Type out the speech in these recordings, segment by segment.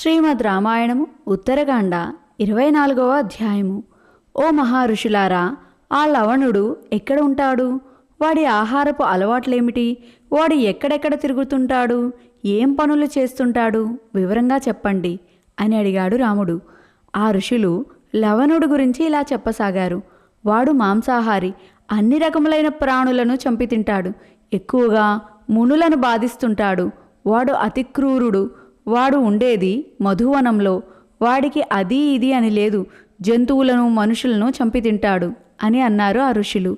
శ్రీమద్ రామాయణము ఉత్తరకాండ ఇరవై నాలుగవ అధ్యాయము. ఓ మహారుషులారా ఆ లవణుడు ఎక్కడ ఉంటాడు? వాడి ఆహారపు అలవాట్లేమిటి? వాడు ఎక్కడెక్కడ తిరుగుతుంటాడు? ఏం పనులు చేస్తుంటాడు? వివరంగా చెప్పండి అని అడిగాడు రాముడు. ఆ ఋషులు లవణుడు గురించి ఇలా చెప్పసాగారు. వాడు మాంసాహారి అన్ని రకములైన ప్రాణులను చంపి తింటాడు ఎక్కువగా మునులను బాధిస్తుంటాడు. వాడు అతి క్రూరుడు. వాడు ఉండేది మధువనంలో. వాడికి అది ఇది అని లేదు. జంతువులను మనుషులను చంపి తింటాడు అని అన్నారు ఆ ఋషులు.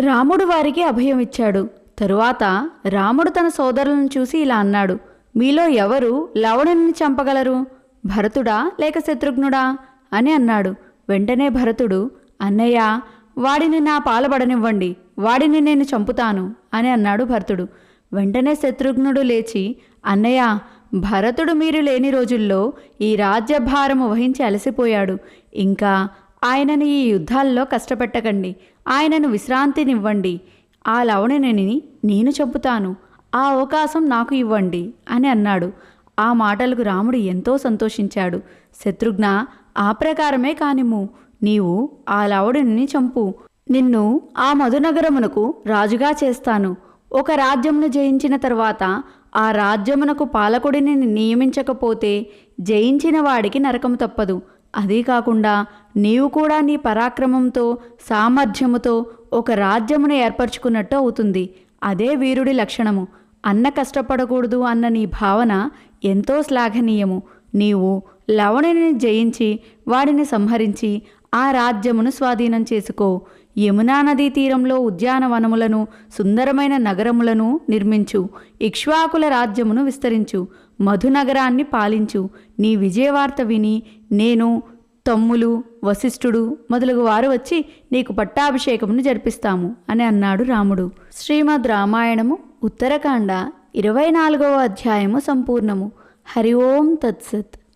రాముడు వారికి అభయం ఇచ్చాడు. తరువాత రాముడు తన సోదరులను చూసి ఇలా అన్నాడు. మీలో ఎవరు లవణుని చంపగలరు? భరతుడా లేక శత్రుఘ్నుడా? అని అన్నాడు. వెంటనే భరతుడు అన్నయ్య వాడిని నా పాలబడనివ్వండి. వాడిని నేను చంపుతాను అని అన్నాడు భరతుడు. వెంటనే శత్రుఘ్నుడు లేచి అన్నయ్య భరతుడు మీరు లేని రోజుల్లో ఈ రాజ్యభారము వహించి అలసిపోయాడు. ఇంకా ఆయనను ఈ యుద్ధాల్లో కష్టపెట్టకండి. ఆయనను విశ్రాంతినివ్వండి. ఆ లవణుని నేను చెబుతాను. ఆ అవకాశం నాకు ఇవ్వండి అని అన్నాడు. ఆ మాటలకు రాముడు ఎంతో సంతోషించాడు. శత్రుఘ్న ఆ ప్రకారమే కానిము నీవు ఆ లవణుని చంపు. నిన్ను ఆ మధునగరమునకు రాజుగా చేస్తాను. ఒక రాజ్యమును జయించిన తర్వాత ఆ రాజ్యమునకు పాలకుడిని నియమించకపోతే జయించిన వాడికి నరకము తప్పదు. అదీ కాకుండా నీవు కూడా నీ పరాక్రమంతో సామర్థ్యముతో ఒక రాజ్యమును ఏర్పరచుకున్నట్టు అవుతుంది. అదే వీరుడి లక్షణము. అన్న కష్టపడకూడదు అన్న నీ భావన ఎంతో శ్లాఘనీయము. నీవు లవణుని జయించి వాడిని సంహరించి ఆ రాజ్యమును స్వాధీనం చేసుకో. యమునా నదీ తీరంలో ఉద్యానవనములను సుందరమైన నగరములను నిర్మించు. ఇక్ష్వాకుల రాజ్యమును విస్తరించు. మధునగరాన్ని పాలించు. నీ విజయవార్త విని నేను తమ్ములు వశిష్ఠుడు మొదలగు వారు వచ్చి నీకు పట్టాభిషేకమును జరిపిస్తాము అని అన్నాడు రాముడు. శ్రీమద్ రామాయణము ఉత్తరకాండ ఇరవై నాలుగవ అధ్యాయము సంపూర్ణము. హరి ఓం తత్సత్.